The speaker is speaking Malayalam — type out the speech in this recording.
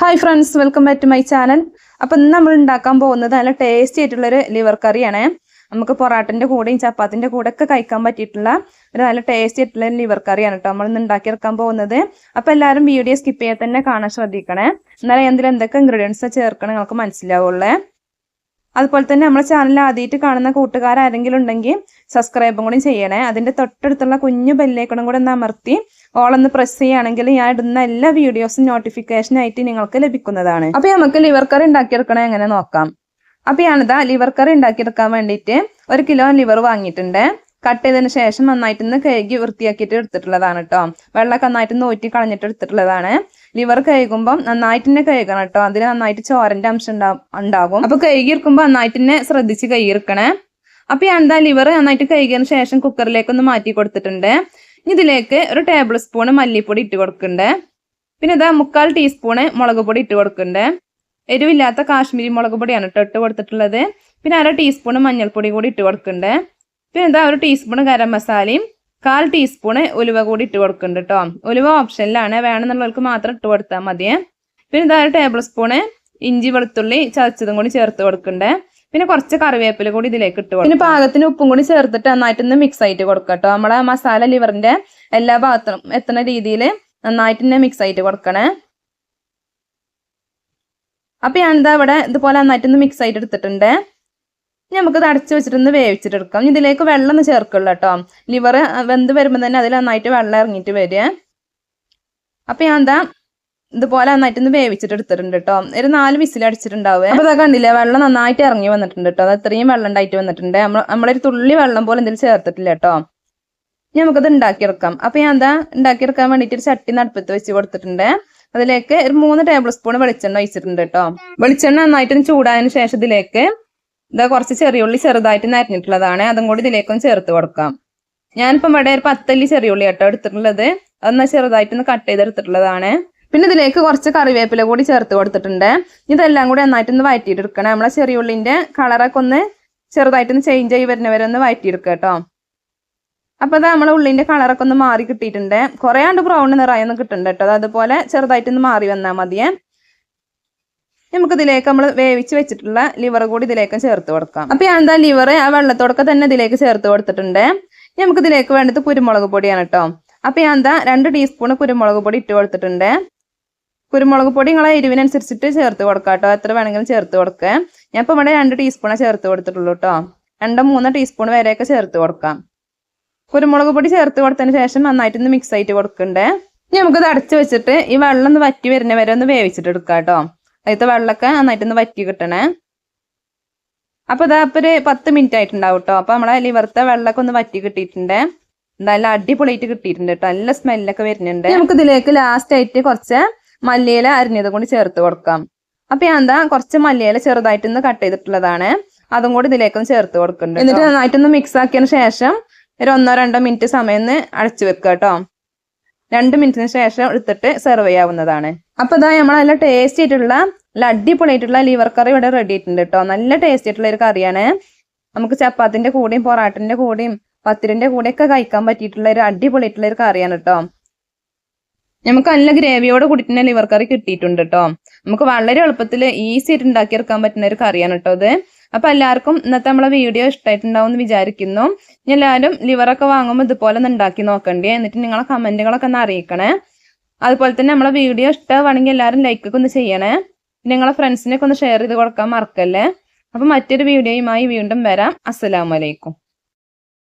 Hi friends welcome back to my channel അപ്പം ഇന്ന് നമ്മൾ ഉണ്ടാക്കാൻ പോകുന്നത് നല്ല ടേസ്റ്റി ആയിട്ടുള്ളൊരു ലിവർ കറിയാണ് നമുക്ക് പൊറാട്ടിന്റെ കൂടെയും ചപ്പാത്തിന്റെ കൂടെ ഒക്കെ കഴിക്കാൻ പറ്റിയിട്ടുള്ള ഒരു നല്ല ടേസ്റ്റി ആയിട്ടുള്ള ലിവർ കറിയാണ് കേട്ടോ നമ്മൾ ഇന്ന് ഉണ്ടാക്കിയെടുക്കാൻ പോകുന്നത്. അപ്പോൾ എല്ലാവരും വീഡിയോ സ്കിപ്പ് ചെയ്യാൻ തന്നെ കാണാൻ ശ്രദ്ധിക്കണേ. എന്നാലും എന്തിൽ എന്തൊക്കെ ഇൻഗ്രീഡിയൻസ് ചേർക്കണം നിങ്ങൾക്ക് മനസ്സിലാവുള്ളേ. അതുപോലെ തന്നെ നമ്മുടെ ചാനൽ ആദ്യമായിട്ട് കാണുന്ന കൂട്ടുകാരാരെങ്കിലും ഉണ്ടെങ്കിൽ സബ്സ്ക്രൈബും കൂടി ചെയ്യണേ. അതിന്റെ തൊട്ടടുത്തുള്ള കുഞ്ഞു ബെല്ലേക്കണം കൂടെ ഒന്ന് അമർത്തി ഓളൊന്ന് പ്രസ് ചെയ്യുകയാണെങ്കിൽ ഞാൻ ഇടുന്ന എല്ലാ വീഡിയോസും നോട്ടിഫിക്കേഷൻ ആയിട്ട് നിങ്ങൾക്ക് ലഭിക്കുന്നതാണ്. അപ്പോൾ നമുക്ക് ലിവർ കറി ഉണ്ടാക്കിയെടുക്കണേ എങ്ങനെ നോക്കാം. അപ്പോൾ ഞാനിതാ ലിവർ കറി ഉണ്ടാക്കിയെടുക്കാൻ വേണ്ടിയിട്ട് ഒരു കിലോ ലിവർ വാങ്ങിയിട്ടുണ്ട്. കട്ട് ചെയ്തതിന് ശേഷം നന്നായിട്ടൊന്ന് കഴുകി വൃത്തിയാക്കിയിട്ട് എടുത്തിട്ടുള്ളതാണ് കേട്ടോ വെള്ളമൊക്കെ നന്നായിട്ട് നോറ്റി കളഞ്ഞിട്ട് എടുത്തിട്ടുള്ളതാണ്. ലിവർ കഴുകുമ്പോൾ നന്നായിട്ട് തന്നെ കഴുകണം കേട്ടോ അതിന് നന്നായിട്ട് ചോരന്റെ അംശം ഉണ്ടാകും. അപ്പൊ കഴുകി ഇരിക്കുമ്പോൾ നന്നായിട്ട് തന്നെ ശ്രദ്ധിച്ച് കഴുകിയിരിക്കണേ അപ്പൊ ഞാൻ എന്താ ലിവർ നന്നായിട്ട് കഴുകിയതിന് ശേഷം കുക്കറിലേക്ക് ഒന്ന് മാറ്റി കൊടുത്തിട്ടുണ്ട്. ഇതിലേക്ക് ഒരു ടേബിൾ സ്പൂൺ മല്ലിപ്പൊടി ഇട്ട് കൊടുക്കണ്ടേ പിന്നെ ഇതാ മുക്കാൽ ടീസ്പൂണ് മുളക് പൊടി ഇട്ട് കൊടുക്കണ്ടേ എരിവില്ലാത്ത കാശ്മീരി മുളക് പൊടിയാണ് ഇട്ട് കൊടുത്തിട്ടുള്ളത്. പിന്നെ അര ടീസ്പൂൺ മഞ്ഞൾപ്പൊടി കൂടി ഇട്ട് കൊടുക്കുന്നുണ്ട്. പിന്നെ എന്താ ഒരു ടീസ്പൂൺ ഗരം മസാലയും കാൽ ടീസ്പൂണ് ഉലുവ കൂടി ഇട്ട് കൊടുക്കുന്നുണ്ട് കേട്ടോ ഉലുവ ഓപ്ഷനിലാണ് വേണമെന്നുള്ളവർക്ക് മാത്രം ഇട്ട് കൊടുത്താൽ മതിയേ പിന്നെ ഇതാ ഒരു ടേബിൾ സ്പൂണ് ഇഞ്ചി വെളുത്തുള്ളി ചതച്ചതും കൂടി ചേർത്ത് കൊടുക്കണ്ടേ പിന്നെ കുറച്ച് കറിവേപ്പില കൂടി ഇതിലേക്ക് ഇട്ട് കൊടുക്കും. പിന്നെ പാകത്തിന് ഉപ്പും കൂടി ചേർത്തിട്ട് നന്നായിട്ടൊന്ന് മിക്സ് ആയിട്ട് കൊടുക്കുക കേട്ടോ നമ്മളെ മസാല ലിവറിന്റെ എല്ലാ ഭാഗത്തും എത്തുന്ന രീതിയിൽ നന്നായിട്ട് തന്നെ മിക്സ് ആയിട്ട് കൊടുക്കണേ. അപ്പൊ ഞാൻ ഇവിടെ ഇതുപോലെ നന്നായിട്ടൊന്ന് മിക്സ് ആയിട്ട് എടുത്തിട്ടുണ്ട്. നമുക്കത് അടച്ചു വെച്ചിട്ടൊന്ന് വേവിച്ചിട്ടെടുക്കാം. ഇതിലേക്ക് വെള്ളം ഒന്ന് ചേർക്കുള്ളൂ കേട്ടോ. ലിവർ വെന്ത് വരുമ്പോൾ തന്നെ അതിൽ നന്നായിട്ട് വെള്ളം ഇറങ്ങിയിട്ട് വരിക. അപ്പം ഞാൻ എന്താ ഇതുപോലെ നന്നായിട്ടൊന്ന് വേവിച്ചിട്ട് എടുത്തിട്ടുണ്ട് കേട്ടോ. ഒരു നാല് വിസിൽ അടിച്ചിട്ടുണ്ടാവുക. അപ്പോൾ അതൊക്കെ കണ്ടില്ലേ വെള്ളം നന്നായിട്ട് ഇറങ്ങി വന്നിട്ടുണ്ട് കേട്ടോ. അത് ഇത്രയും വെള്ളം ഉണ്ടായിട്ട് വന്നിട്ടുണ്ട്. നമ്മൾ നമ്മളൊരു തുള്ളി വെള്ളം പോലെ എന്തെങ്കിലും ചേർത്തിട്ടില്ല കേട്ടോ. നമുക്കത് ഉണ്ടാക്കിയെടുക്കാം. അപ്പം ഞാൻ എന്താ ഉണ്ടാക്കിയെടുക്കാൻ വേണ്ടിയിട്ട് ഒരു ചട്ടി നടുപ്പത്ത് വെച്ച് കൊടുത്തിട്ടുണ്ട്. അതിലേക്ക് ഒരു മൂന്ന് ടേബിൾ സ്പൂൺ വെളിച്ചെണ്ണ ഒഴിച്ചിട്ടുണ്ട് കേട്ടോ. വെളിച്ചെണ്ണ നന്നായിട്ടൊന്ന് ചൂടായതിനു ശേഷം ഇതിലേക്ക് ഇതാ കുറച്ച് ചെറിയുള്ളി ചെറുതായിട്ട് നരഞ്ഞിട്ടുള്ളതാണ്. അതും കൂടി ഇതിലേക്കൊന്ന് ചേർത്ത് കൊടുക്കാം. ഞാനിപ്പം ഇവിടെ ഒരു പത്തല്ലി ചെറിയുള്ളി കേട്ടോ എടുത്തിട്ടുള്ളത്. അതൊന്ന് ചെറുതായിട്ടൊന്ന് കട്ട് ചെയ്തെടുത്തിട്ടുള്ളതാണ്. പിന്നെ ഇതിലേക്ക് കുറച്ച് കറിവേപ്പില കൂടി ചേർത്ത് കൊടുത്തിട്ടുണ്ട്. ഇതെല്ലാം കൂടി നന്നായിട്ടൊന്ന് വഴറ്റിയിട്ടെടുക്കണം നമ്മളെ ചെറിയുള്ളിന്റെ കളറൊക്കെ ഒന്ന് ചെറുതായിട്ടൊന്ന് ചേഞ്ച് ആയി വരുന്നവരെ ഒന്ന് വഴറ്റിയെടുക്കുക കേട്ടോ. അപ്പോൾ അത് നമ്മളെ ഉള്ളിന്റെ കളറൊക്കെ ഒന്ന് മാറി കിട്ടിയിട്ടുണ്ട്. കുറേ ആണ്ട് ബ്രൗൺ നിറയൊന്നും കിട്ടുന്നുണ്ട് കേട്ടോ. അതുപോലെ ചെറുതായിട്ടൊന്ന് മാറി വന്നാൽ മതിയേ. നമുക്ക് ഇതിലേക്ക് നമ്മൾ വേവിച്ച് വെച്ചിട്ടുള്ള ലിവർ കൂടി ഇതിലേക്ക് ചേർത്ത് കൊടുക്കാം. അപ്പൊ ഞാൻ എന്താ ലിവർ ആ വെള്ളത്തോടൊക്കെ തന്നെ ഇതിലേക്ക് ചേർത്ത് കൊടുത്തിട്ടുണ്ട്. നമുക്ക് ഇതിലേക്ക് വേണ്ടത് കുരുമുളക് പൊടിയാണ് കേട്ടോ അപ്പൊ ഞാൻ എന്താ രണ്ട് ടീസ്പൂൺ കുരുമുളക് പൊടി ഇട്ട് കൊടുത്തിട്ടുണ്ട്. കുരുമുളക് പൊടി നിങ്ങളെ എരിവിനനുസരിച്ചിട്ട് ചേർത്ത് കൊടുക്കാം കേട്ടോ എത്ര വേണമെങ്കിലും ചേർത്ത് കൊടുക്കുക ഞാൻ ഇപ്പൊ ഇവിടെ രണ്ട് ടീസ്പൂണേ ചേർത്ത് കൊടുത്തിട്ടുള്ളൂ കേട്ടോ രണ്ടോ മൂന്നോ ടീസ്പൂൺ വരെയൊക്കെ ചേർത്ത് കൊടുക്കാം. കുരുമുളക് പൊടി ചേർത്ത് കൊടുത്തതിന് ശേഷം നന്നായിട്ടൊന്ന് മിക്സ് ആയിട്ട് കൊടുക്കണ്ടേ. ഇനി നമുക്കത് അടച്ചു വെച്ചിട്ട് ഈ വെള്ളം ഒന്ന് വറ്റി വരുന്ന വരെ ഒന്ന് വേവിച്ചിട്ട് എടുക്കാം കേട്ടോ അതിലത്തെ വെള്ളമൊക്കെ നന്നായിട്ടൊന്ന് വറ്റി കിട്ടണേ. അപ്പൊ ഇതാ ഇപ്പൊ ഒരു പത്ത് മിനിറ്റ് ആയിട്ടുണ്ടാവും കേട്ടോ അപ്പൊ നമ്മളെ ലിവർത്തെ വെള്ളമൊക്കെ ഒന്ന് വറ്റി കിട്ടിയിട്ടുണ്ട്. നല്ല അടിപൊളിയായിട്ട് കിട്ടിയിട്ടുണ്ട് കേട്ടോ നല്ല സ്മെല്ലൊക്കെ വരുന്നുണ്ട്. നമുക്ക് ഇതിലേക്ക് ലാസ്റ്റ് ആയിട്ട് കുറച്ച് മല്ലിയില അരിഞ്ഞത് കൊണ്ട് ചേർത്ത് കൊടുക്കാം. അപ്പൊ ഞാൻ എന്താ കുറച്ച് മല്ലിയില ചെറുതായിട്ടൊന്ന് കട്ട് ചെയ്തിട്ടുള്ളതാണ്. അതും കൂടി ഇതിലേക്കൊന്ന് ചേർത്ത് കൊടുക്കുന്നുണ്ട് എന്നിട്ട് നന്നായിട്ടൊന്ന് മിക്സ് ആക്കിയതിന് ശേഷം ഒരു ഒന്നോ രണ്ടോ മിനിറ്റ് സമയം ഒന്ന് അടച്ചു വെക്കുക കേട്ടോ രണ്ട് മിനിറ്റിന് ശേഷം എടുത്തിട്ട് സെർവ് ചെയ്യാവുന്നതാണ്. അപ്പൊ ഇതാ നമ്മൾ നല്ല ടേസ്റ്റ് ആയിട്ടുള്ള നല്ല അടിപൊളിയായിട്ടുള്ള ലിവർ കറി ഇവിടെ റെഡി ആയിട്ടുണ്ട് കേട്ടോ നല്ല ടേസ്റ്റ് ആയിട്ടുള്ള ഒരു കറിയാണ് നമുക്ക് ചപ്പാത്തിന്റെ കൂടെയും പൊറാട്ടിന്റെ കൂടെയും പത്തിരിന്റെ കൂടെയൊക്കെ കഴിക്കാൻ പറ്റിയിട്ടുള്ള ഒരു അടിപൊളിയായിട്ടുള്ള ഒരു കറിയാണ് കേട്ടോ നമുക്ക് നല്ല ഗ്രേവിയോട് കൂടിയിട്ട് ലിവർ കറി കിട്ടിയിട്ടുണ്ട് കേട്ടോ നമുക്ക് വളരെ എളുപ്പത്തിൽ ഈസി ആയിട്ട് ഉണ്ടാക്കിയെടുക്കാൻ പറ്റുന്ന ഒരു കറിയാണ് കേട്ടോ ഇത്. അപ്പൊ എല്ലാവർക്കും ഇന്നത്തെ നമ്മളെ വീഡിയോ ഇഷ്ടമായിട്ടുണ്ടാവും എന്ന് വിചാരിക്കുന്നു. എല്ലാവരും ലിവറൊക്കെ വാങ്ങുമ്പോൾ ഇതുപോലെ ഒന്ന് ഉണ്ടാക്കി നോക്കണ്ടേ? എന്നിട്ട് നിങ്ങളെ കമന്റുകളൊക്കെ ഒന്ന് അറിയിക്കണേ. അതുപോലെ തന്നെ നമ്മളെ വീഡിയോ ഇഷ്ടമാണെങ്കിൽ എല്ലാവരും ലൈക്കൊക്കെ ഒന്ന് ചെയ്യണേ. നിങ്ങളെ ഫ്രണ്ട്സിനൊക്കെ ഒന്ന് ഷെയർ ചെയ്ത് കൊടുക്കാൻ മറക്കല്ലേ? അപ്പൊ മറ്റൊരു വീഡിയോയുമായി വീണ്ടും വരാം. അസ്സലാമലൈക്കും